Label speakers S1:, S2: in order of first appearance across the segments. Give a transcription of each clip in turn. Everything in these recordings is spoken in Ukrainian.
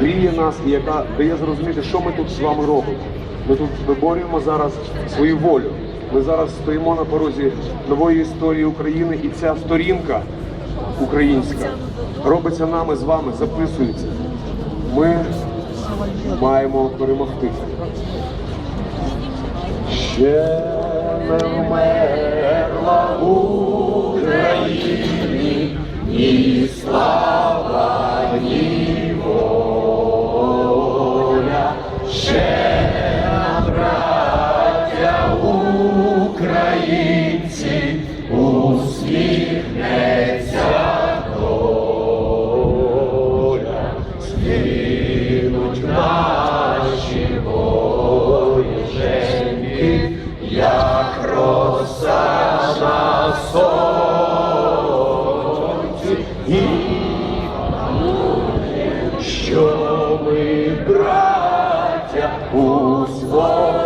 S1: гріє нас і яка дає зрозуміти, що ми тут з вами робимо. Ми тут виборюємо зараз свою волю. Ми зараз стоїмо на порозі нової історії України, і ця сторінка українська робиться нами з вами, записується. Ми маємо перемогти. Ще не вмерла в Україні ні слава, наші воїженьки, як роса на сонці. І що ми, у своїй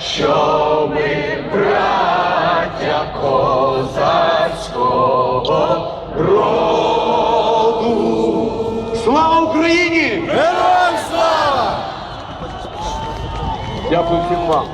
S1: що ми браття козацького роду. Слава Україні!
S2: Героям слава!
S1: Дякую всім вам.